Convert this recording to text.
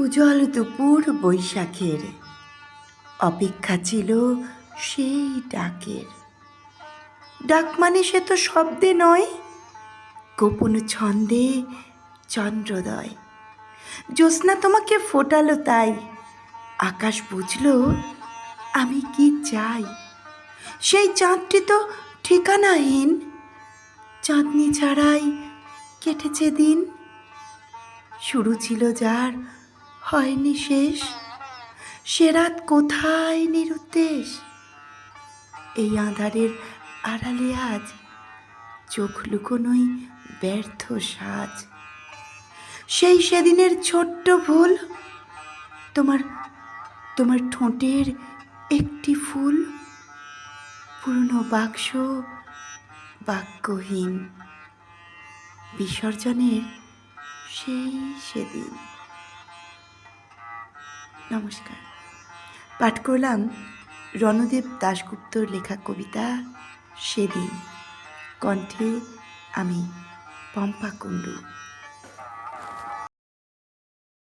উজ্জ্বল দুপুর বৈশাখের। অপেক্ষা ছিল সেই ডাকের। ডাক মানে সে তো শব্দে নয়, গোপন ছন্দে চন্দ্রোদয়। জ্যোৎস্না তোমাকে ফোটালো তাই, আকাশ বুঝলো আমি কি চাই। সেই চাঁদটি তো ঠিকানাহীন, চাঁদনি ছাড়াই কেটেছে দিন। শুরু ছিল যার হয়নি শেষ। সে রাত কোথায় নিরুদ্দেশ? এই আঁধারের আড়ালে আজ চোখ লুকোনোই ব্যর্থ সাজ। সেই সেদিনের ছোট্ট ভুল, তোমার তোমার ঠোঁটের একটি ফুল, পুরনো বাক্স বাক্যহীন, বিসর্জনের সেই সেদিন। নমস্কার। পাঠ করলাম রণদেব দাশগুপ্তর লেখা কবিতা সেদিন। কণ্ঠে আমি পম্পা কুণ্ডু।